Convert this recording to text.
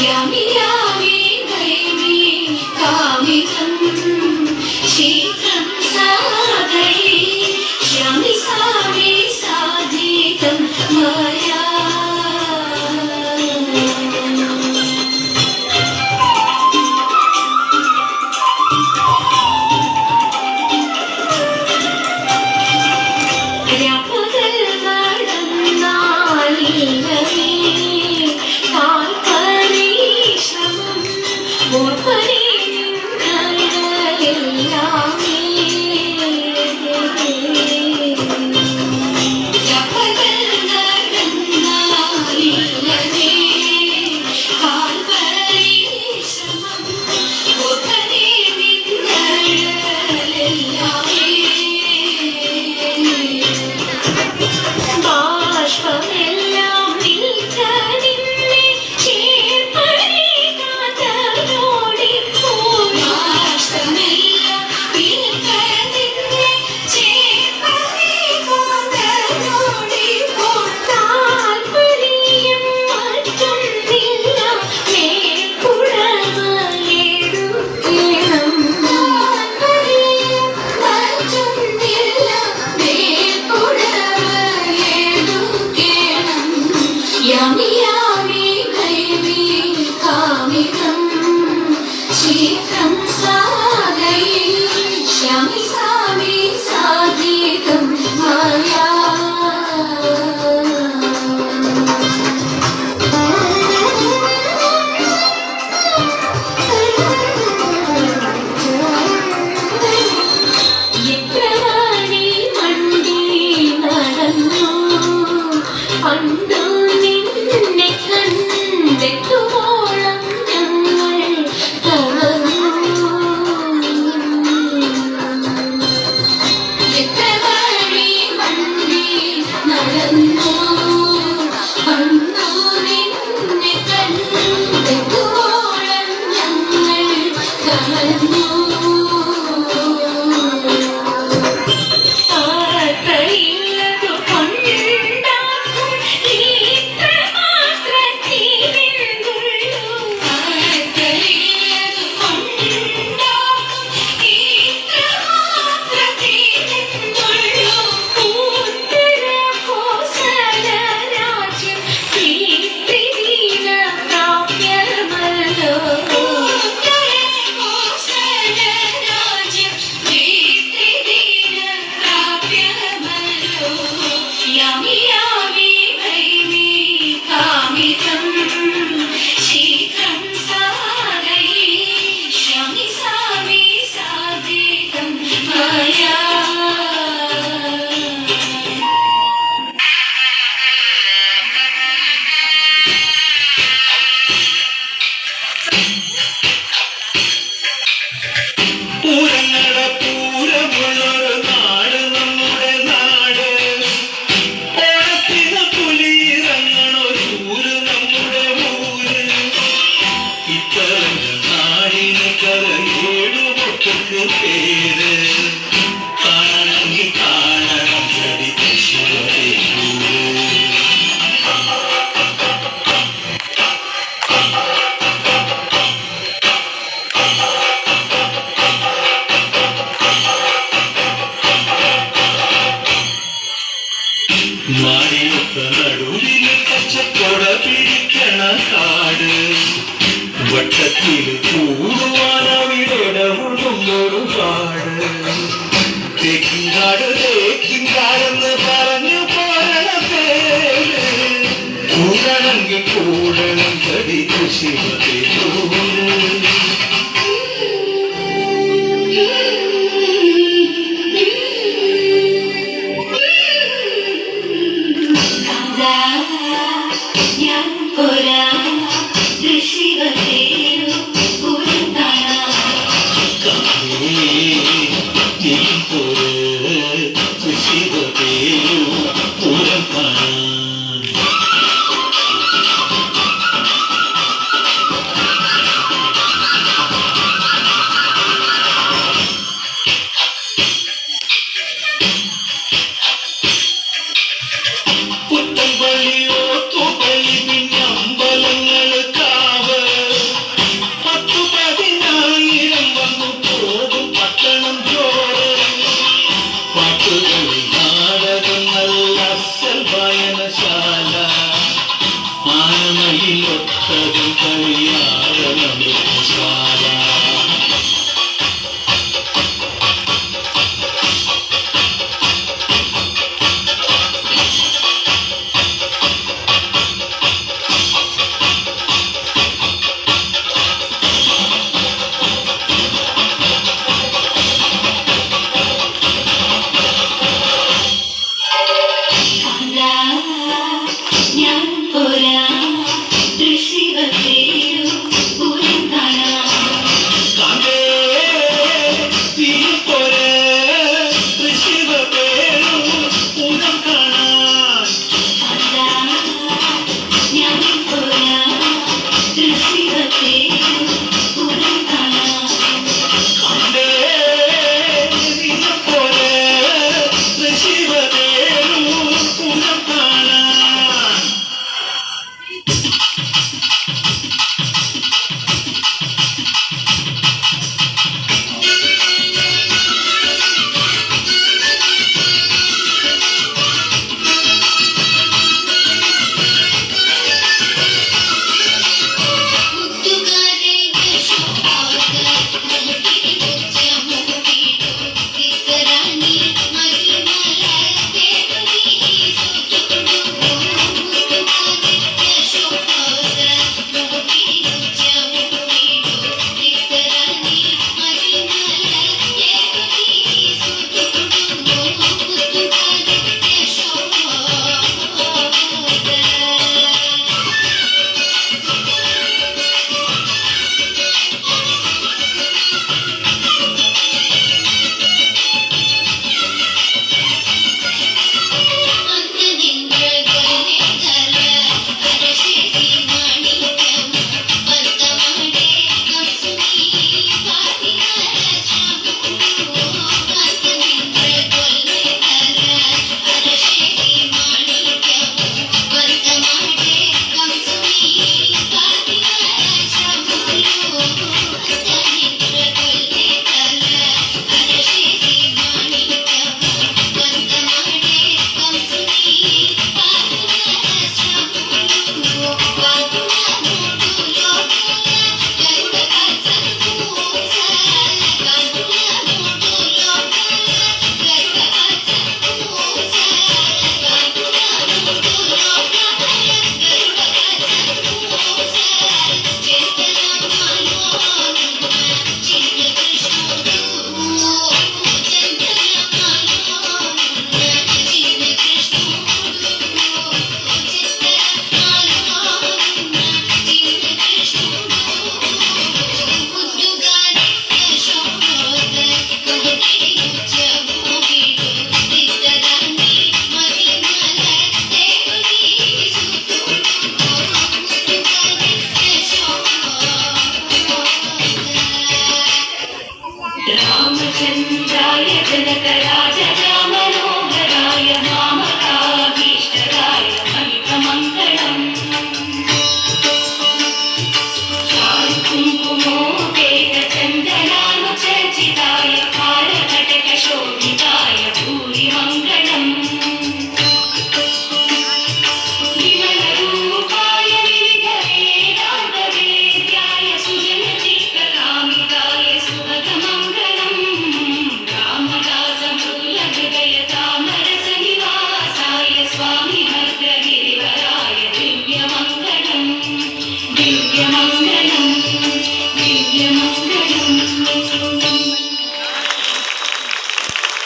Yummy, yummy, baby, call. Thank you. കൂട്ടത്തിൽ കൂടുവാനവിടെടമുള്ളൊരു പാട്. തെക്കിങ്കാട് തേക്കിങ്കാടെന്ന് പറഞ്ഞു പോരണത്തെ കൂടണമെങ്കിൽ കൂടണം കടിക്കു ശിവത്തെ ഞാൻ പോരാ.